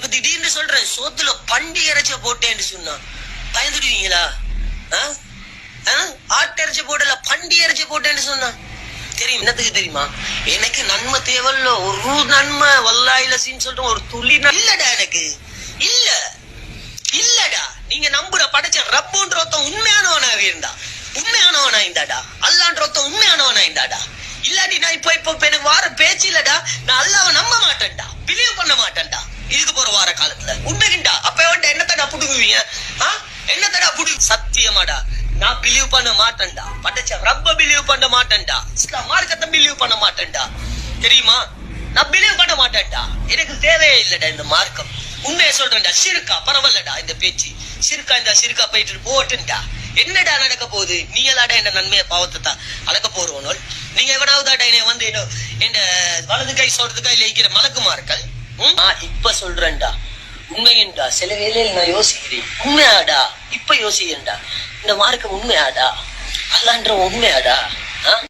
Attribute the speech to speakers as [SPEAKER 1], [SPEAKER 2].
[SPEAKER 1] இப்ப திடீர்னு சொல்றேன் சோத்துல பண்டி இறைச்ச போட்டேன்னு சொன்னா பயந்துடுவீங்களா? ஆட்டு இறைச்சி போடல பண்டி இறைச்சி போட்டேன்னு சொன்னா. தெரியும் என்னத்துக்கு தெரியுமா? எனக்கு நன்மை தேவையில்ல ஒரு நன்மை வல்லாயில சீன்னு சொல்றேன் ஒரு துளி இல்லடா எனக்கு. இல்ல. இல்லடா. நீங்க நம்புற படைச்ச ரப்புன்ற ஒருத்தன் உண்மையானவனா இருந்தா. உண்மையானவனா இருந்தாடா அல்லான்ற ஒருத்தன் உண்மையானவனா இருந்தாடா இல்லாட்டி நான் இப்ப இப்ப எனக்கு வார பேச்சு இல்லடா. நான் அல்லாவை நம்ப மாட்டேன்டா. பிலீவ் பண்ண மாட்டேன் வர காலத்துல. உண்மைகிண்டா? அப்ப என்னத்தடா புடுங்குவீங்க? என்னத்தடா புடு சத்தியமாடா. நான் பிலீவ் பண்ண மாட்டேன்டா. படைச்ச ரப்ப பிலீவ் பண்ண மாட்டேன்டா. இஸ்லாம் மார்க்கத்தை பிலீவ் பண்ண மாட்டேன்டா. தெரியுமா? நான் பிலீவ் பண்ண மாட்டேன்டா. எனக்கு தேவையே இல்லடா இந்த மார்க்கம். உண்மையை சொல்றேன்டா. சிறுக்கா பரவாயில்லடா இந்த பேச்சு. சிறுக்கா இந்த சிறுக்கா போயிட்டு போட்டுன்டா என்னடா நடக்க போகுது? நீங்களாடா என்ன நன்மையை பாவத்தை தான் அளக்க போறவனோல் நீங்க எவனாவதாடா என்னை வந்து என்ன என் வலது கை சொல்றது கையில இருக்கிற மலக்குமார்கள்? நான் இப்ப சொல்றேன்டா. உண்மையண்டா. சில வேலையில் நான் யோசிக்கிறேன். உண்மையாடா? இப்ப யோசிக்கிறேன்டா. இந்த மார்க்கம் உண்மையாடா? அல்லான்ற உண்மையாடா? ஆ?